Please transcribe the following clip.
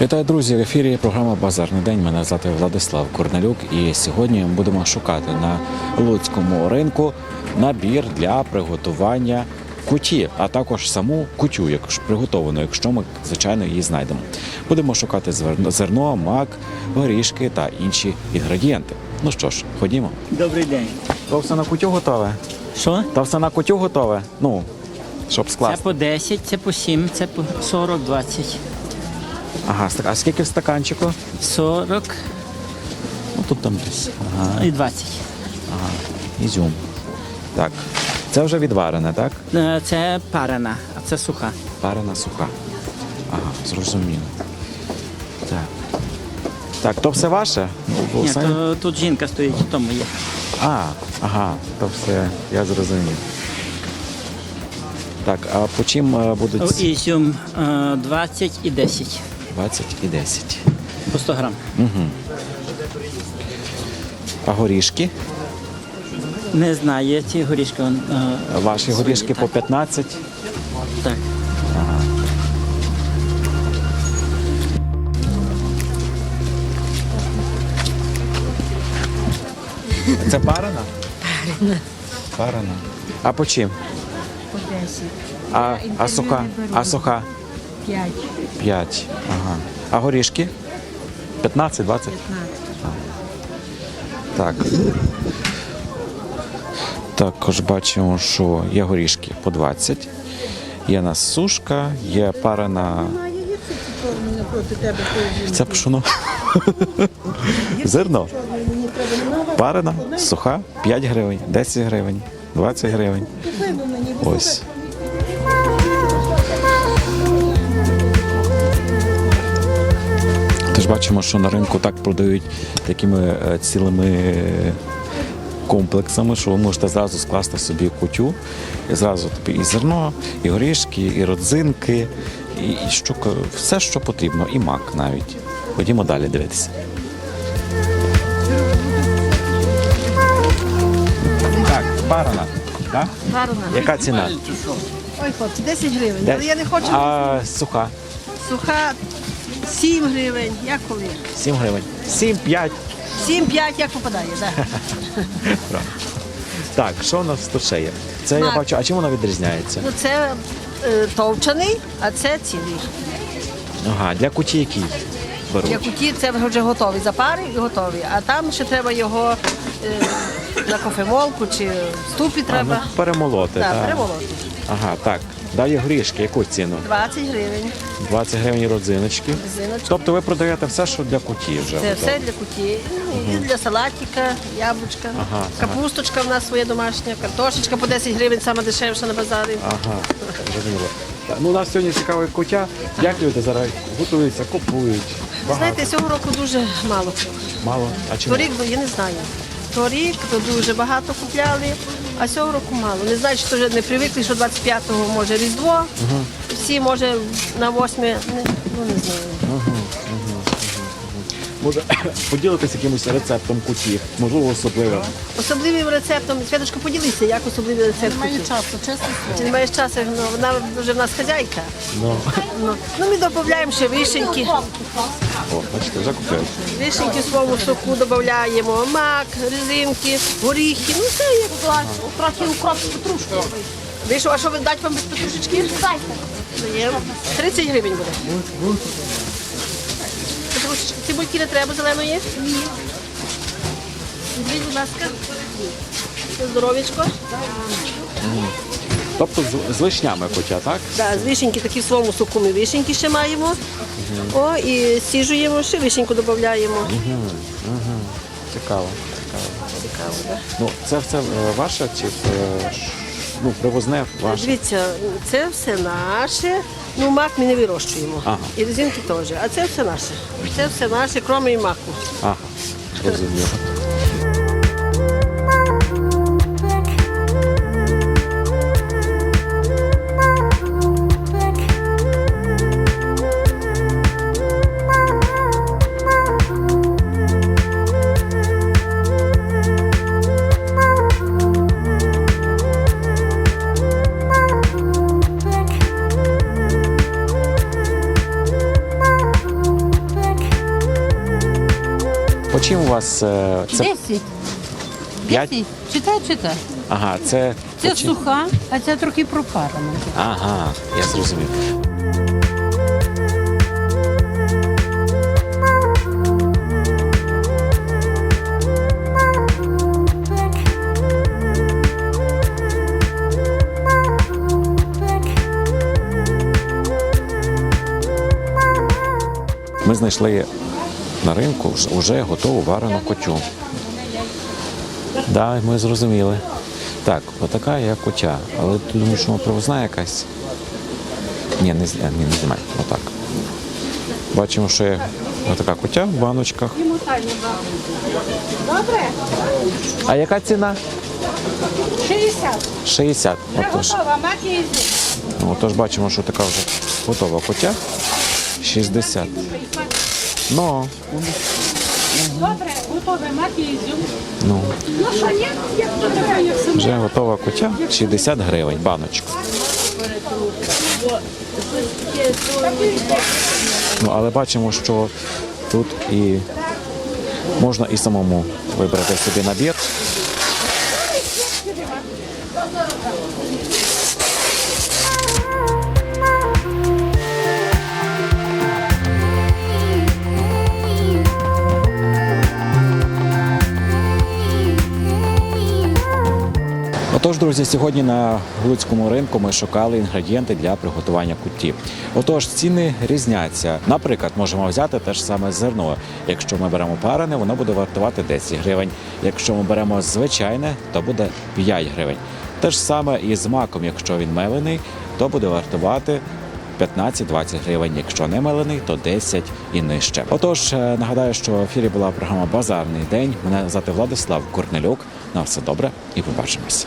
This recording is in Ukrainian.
Вітаю, друзі! В ефірі програма Базарний день. Мене звати Владислав Корнелюк. І сьогодні ми будемо шукати на Луцькому ринку набір для приготування куті, а також саму кутю, як ж приготовану, якщо ми звичайно її знайдемо. Будемо шукати зерно, мак, горішки та інші інгредієнти. Ну що ж, ходімо. Добрий день. То все на кутю готове. Що? То все на кутю готове. Ну, щоб скласти. Це по 10, це по 7, це по 40, 20. Ага, а скільки в стаканчику? 40 Ну тут там десь. Ага. і 20. Ізюм. Так. Це вже відварене, так? Е, Це парена, а це суха. Парена суха. Ага, зрозуміло. Так. Так, то все ваше? Ну, Ні, то, тут жінка стоїть, тому є. А, ага, то все, я зрозумів. Так, а по чим е, будуть Ізюм е, 20 і 10 20 і 10? по 100 грам. А горішки? Не знаю, ці горішки. вон, е, Ваші свої, горішки по так. 15? Так. Це? Парена. Парена. А по чим? По 10. А, а суха? А суха? 5, 5. Ага. А горішки? 15, 20? 15. Так. Також бачимо, що є горішки по 20. Є нас сушка, є напроти тебе Це пшоно. Зерно. Парена, суха, 5 гривень, 10 гривень, 20 гривень. Ось. Теж бачимо, що на ринку так продають такими е, цілими е, комплексами, що ви можете зразу скласти собі кутю, і зразу тобі і зерно, і горішки, і родзинки, і, і що, все, що потрібно, і мак навіть. Ходімо далі дивитися. Так, барана. Так? Гарна. Яка ціна? Ой, хлопці, 10 гривень. Але я не хочу А суха? суха 7 гривень, як коли. 7 гривень. 7, 5. 7-5, як попадає, так. Так, що у нас тут ще є? Це я Мак. бачу, а чим вона відрізняється? Ну це е, товчаний, а це цілий. Ага, для куті які беруть? Для куті це вже готовий, запари і готовий. А там ще треба його е, на кофемолку чи в ступі А, ну, треба. перемолоти. Так, так. перемолоти. Ага, так. Дає горішки, яку ціну? 20 гривень. 20 гривень родзиночки. Родзиночки. Тобто ви продаєте все, що для куті вже. Це все для куті. І для салатика, яблучка, Ага, капусточка в нас своя домашня, картошечка по 10 гривень, сама дешевша на базарі. Ага, зрозуміло. Ну, у нас сьогодні цікаве куття. Як люди зараз готуються, купують? Багато, Знаєте, цього року дуже мало. мало. А чому? Торік, бо я не знаю. Торік то дуже багато купляли, а цього року мало. Не знаю, що вже не привикли, що 25-го може Різдво. Всі може на 8 ну не знаю. Може поділитися якимось рецептом куті, можливо, особливим. Особливим рецептом, Святочко, поділися, як особливий рецепт. Немає часу, чесно Чи не маєш часу, ну, вона вже в нас хазяйка. Ну, Ну, ну ми додаємо ще вишеньки. о, бачите, вже купляють. Вишеньки в своєму соку додаємо, мак, резинки, горіхи, ну все як трохи укроп з петрушкою. Ви що, а що ви дати вам без петрушечки? Даємо. 30 гривень буде. Петрушечки, цибульки не треба зеленої? Ні. Візьміть, будь ласка. Це Здоров'ячко. Тобто з, з вишнями куття, так? Да, з вишеньки такі в своєму соку ми вишеньки ще маємо. О, і сіжуємо, ще вишеньку додаємо. Цікаво. Цікаво, да? Ну, це все е, ваше чи е, ш- ну, привозне ваше? Дивіться, це все наше. Ну, мак ми не вирощуємо. Ага. І резинки теж. А це все наше. Це все наше, крім і маку. Ага, зрозуміло. По чим у вас е, це Десять. П'ять? Десять. Читай, читай. Ага, це Це по суха, а ця трохи пропарена. Ага, я зрозумів. Ми знайшли на ринку вже- готову варену котю. Так, ми зрозуміли. Так, отака є котя. Але ти думаєш, що вона привозна якась? Ні, не, е, ні, не знімай. Отак. Бачимо, що є отака котя в баночках. Добре? А яка ціна? 60. 60. Отож, отож бачимо, що така вже готова котя. 60. Ну, Добре, готове, мати ізюм. ну, Ну що, є? Як то як сама? вже готова котя. 60 гривень, баночку. Ну, але бачимо, що тут і можна і самому вибрати собі набір. Друзі, сьогодні на Луцькому ринку ми шукали інгредієнти для приготування куті. Отож, ціни різняться. Наприклад, можемо взяти те ж саме зерно. Якщо ми беремо парене, воно буде вартувати 10 гривень. Якщо ми беремо звичайне, то буде 5 гривень. Те ж саме і з маком, якщо він мелений, то буде вартувати 15-20 гривень. Якщо не мелений, то 10 і нижче. Отож, е, нагадаю, що в ефірі була програма Базарний день. Мене звати Владислав Корнелюк. На все добре і побачимось.